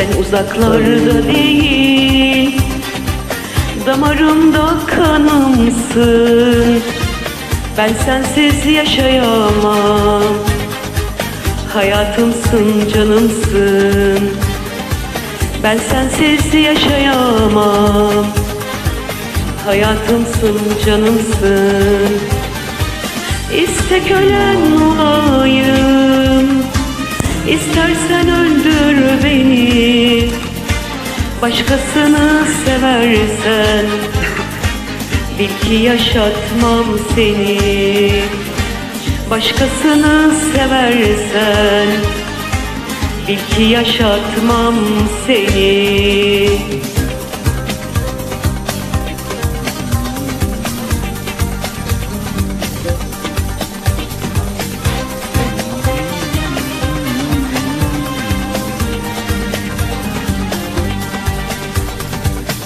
Sen uzaklarda değil Damarımda kanımsın. Ben sensiz yaşayamam Hayatımsın canımsın. Ben sensiz yaşayamam Hayatımsın canımsın. İste kölen olayım İstersen Başkasını seversen Bil ki yaşatmam seni. Başkasını seversen Bil ki yaşatmam seni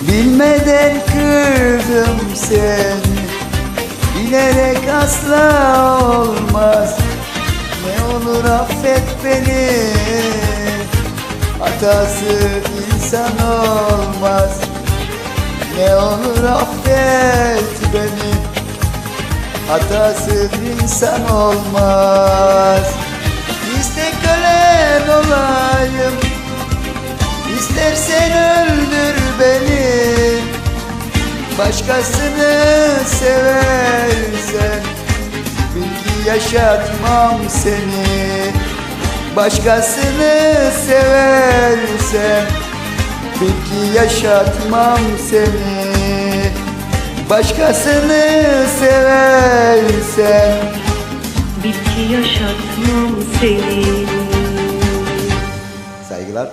Bilmeden kırdım seni. Bilerek asla olmaz. Ne olur affet beni. Hatası insan olmaz. Ne olur affet beni. Hatası insan olmaz. İste kölen olayım Başkasını seversen Bilgi yaşatmam seni. Başkasını seversen Bilgi yaşatmam seni. Başkasını seversen Bil ki yaşatmam seni. Saygılar